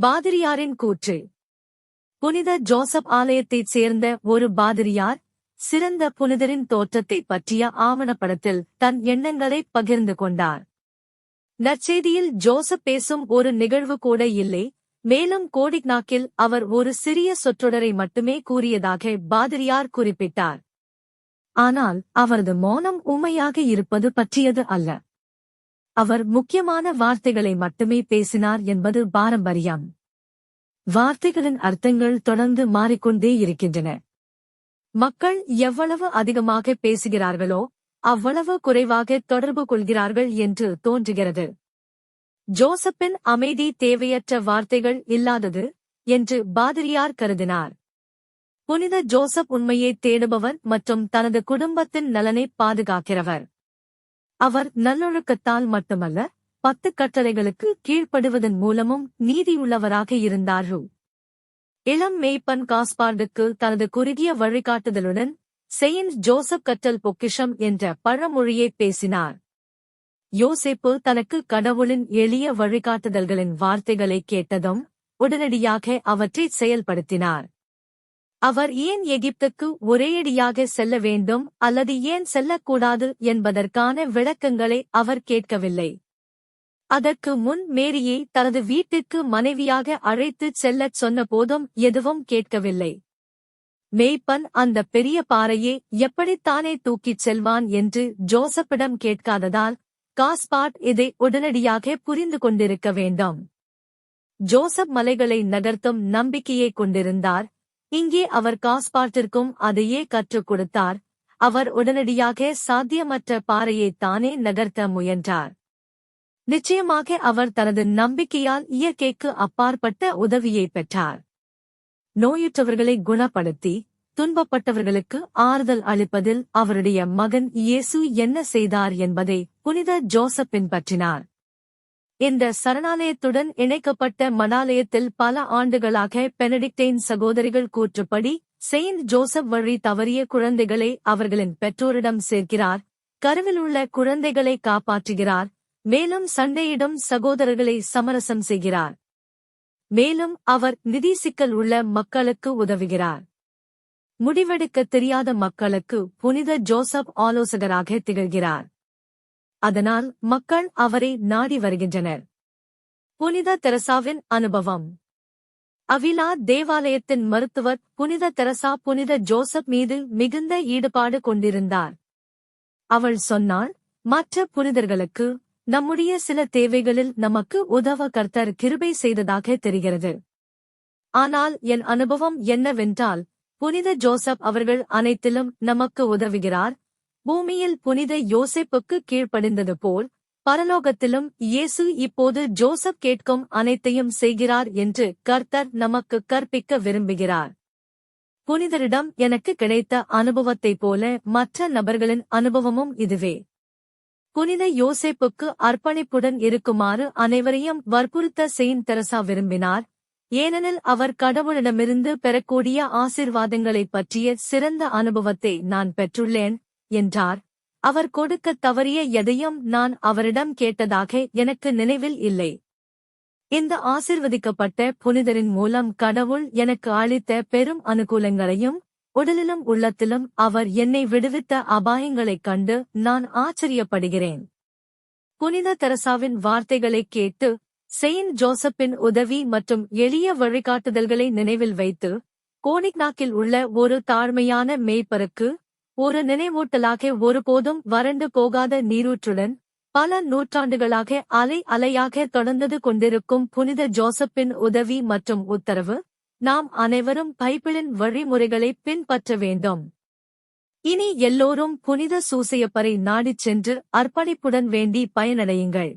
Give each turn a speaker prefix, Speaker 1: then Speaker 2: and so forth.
Speaker 1: பாதிரியாரின் கூற்று. புனித ஜோசப் ஆலயத்தைச் சேர்ந்த ஒரு பாதிரியார் சிறந்த புனிதரின் தோற்றத்தைப் பற்றிய ஆவணப்படத்தில் தன் எண்ணங்களை பகிர்ந்து கொண்டார். நற்செய்தியில் ஜோசப் பேசும் ஒரு நிகழ்வு கூட இல்லை மேலும் கோடிக்நாக்கில் அவர் ஒரு சிறிய சொற்றொடரை மட்டுமே கூறியதாக பாதிரியார் குறிப்பிட்டார். ஆனால் அவரது மௌனம் உண்மையாக இருப்பது பற்றியது அல்ல. அவர் முக்கியமான வார்த்தைகளை மட்டுமே பேசினார் என்பது பாரம்பரியம். வார்த்தைகளின் அர்த்தங்கள் தொடர்ந்து மாறிக்கொண்டே இருக்கின்றன. மக்கள் எவ்வளவு அதிகமாக பேசுகிறார்களோ அவ்வளவு குறைவாக தொடர்பு கொள்கிறார்கள் என்று தோன்றுகிறது. ஜோசப்பின் அமைதி தேவையற்ற வார்த்தைகள் இல்லாதது என்று பாதிரியார் கருதினார். புனித ஜோசப் உண்மையை தேடுபவர் மற்றும் தனது குடும்பத்தின் நலனை பாதுகாக்கிறவர். அவர் நல்லொழுக்கத்தால் மட்டுமல்ல பத்து கட்டளைகளுக்கு கீழ்ப்படுவதன் மூலமும் நீதியுள்ளவராக இருந்தார் இளம் மேய்ப்பன் காஸ்பார்டுக்கு தனது குறுகிய வழிகாட்டுதலுடன் செயின்ட் ஜோசப் கற்றல் பொக்கிஷம் என்ற பழமொழியை பேசினார். யோசேப்பு தனக்கு கடவுளின் எளிய வழிகாட்டுதல்களின் வார்த்தைகளை கேட்டதும் உடனடியாக அவற்றை செயல்படுத்தினார். அவர் ஏன் எகிப்துக்கு ஒரேயடியாக செல்ல வேண்டும் அல்லது ஏன் செல்லக்கூடாது என்பதற்கான விளக்கங்களை அவர் கேட்கவில்லை. அதற்கு முன் மேரியை தனது வீட்டுக்கு மனைவியாக அழைத்துச் செல்லச் சொன்னபோதும் எதுவும் கேட்கவில்லை. மேய்ப்பன் அந்த பெரிய பாறையை எப்படித்தானே தூக்கிச் செல்வான் என்று ஜோசப்பிடம் கேட்காததால் காஸ்பாட் இதை உடனடியாக புரிந்து கொண்டிருக்க வேண்டும். ஜோசப் மலைகளை நகர்த்தும் நம்பிக்கையை கொண்டிருந்தார் இங்கே அவர் காஸ்பாட்டிற்கும் அதையே கற்றுக் கொடுத்தார். அவர் உடனடியாக சாத்தியமற்ற பாறையை தானே நகர்த்த முயன்றார். நிச்சயமாக அவர் தனது நம்பிக்கையால் இயற்கைக்கு அப்பாற்பட்ட உதவியை பெற்றார். நோயுற்றவர்களை குணப்படுத்தி துன்பப்பட்டவர்களுக்கு ஆறுதல் அளிப்பதில் அவருடைய மகன் இயேசு என்ன செய்தார் என்பதை புனித ஜோசப் பின்பற்றினார் இந்த சரணாலயத்துடன் இணைக்கப்பட்ட மணாலயத்தில் பல ஆண்டுகளாக பெனடிக்டைன் சகோதரிகள் கூற்றுப்படி செயின்ட் ஜோசப் வழி தவறிய குழந்தைகளை அவர்களின் பெற்றோரிடம் சேர்க்கிறார் கருவிலுள்ள குழந்தைகளை காப்பாற்றுகிறார் மேலும் சண்டையிடும் சகோதரர்களை சமரசம் செய்கிறார். மேலும் அவர் நிதி சிக்கல் உள்ள மக்களுக்கு உதவுகிறார். முடிவெடுக்க தெரியாத மக்களுக்கு புனித ஜோசப் ஆலோசகராக திகழ்கிறார். அதனால் மக்கள் அவரை நாடி வருகின்றனர். புனித தெரசாவின் அனுபவம். அவிலா தேவாலயத்தின் மருத்துவர் புனித தெரசா புனித ஜோசப் மீது மிகுந்த ஈடுபாடு கொண்டிருந்தார். அவள் சொன்னாள் மற்ற புனிதர்களுக்கு நம்முடைய சில தேவைகளில் நமக்கு உதவ கர்த்தர் கிருபை செய்ததாக தெரிகிறது. ஆனால் என் அனுபவம் என்னவென்றால் புனித ஜோசப் அவர்கள் அனைத்திலும் நமக்கு உதவுகிறார் பூமியில் புனித யோசிப்புக்கு கீழ்ப்படிந்தது போல் பரலோகத்திலும் இயேசு இப்போது ஜோசப் கேட்கும் அனைத்தையும் செய்கிறார் என்று கர்த்தர் நமக்கு கற்பிக்க விரும்புகிறார். புனிதரிடம் எனக்கு கிடைத்த அனுபவத்தைப் போல மற்ற நபர்களின் அனுபவமும் இதுவே. புனித யோசேப்புக்கு அர்ப்பணிப்புடன் இருக்குமாறு அனைவரையும் வற்புறுத்த செயின்ட் தெரசா விரும்பினார் ஏனெனில் அவர் கடவுளிடமிருந்து பெறக்கூடிய ஆசிர்வாதங்களைப் பற்றிய சிறந்த அனுபவத்தை நான் பெற்றுள்ளேன் என்றார். அவர் கொடுக்கத் தவறிய எதையும் நான் அவரிடம் கேட்டதாக எனக்கு நினைவில் இல்லை. இந்த ஆசிர்வதிக்கப்பட்ட புனிதரின் மூலம் கடவுள் எனக்கு அளித்த பெரும் அனுகூலங்களையும் உடலிலும் உள்ளத்திலும் அவர் என்னை விடுவித்த அபாயங்களைக் கண்டு நான் ஆச்சரியப்படுகிறேன். புனித தெரசாவின் வார்த்தைகளைக் கேட்டு செயின்ட் ஜோசப்பின் உதவி மற்றும் எளிய வழிகாட்டுதல்களை நினைவில் வைத்து கோனிக்நாக்கில் உள்ள ஒரு தாழ்மையான மேய்ப்பருக்கு ஒரு நினைவூட்டலாக ஒருபோதும் வறண்டு போகாத நீரூற்றுடன் பல நூற்றாண்டுகளாக அலை அலையாக தொடர்ந்தது கொண்டிருக்கும் புனித ஜோசப்பின் உதவி மற்றும் உத்தரவு நாம் அனைவரும் பைபிளின் வழிமுறைகளை பின்பற்ற வேண்டும். இனி எல்லோரும் புனித சூசையப்பரை நாடிச் சென்று அர்ப்பணிப்புடன் வேண்டி பயனடையுங்கள்.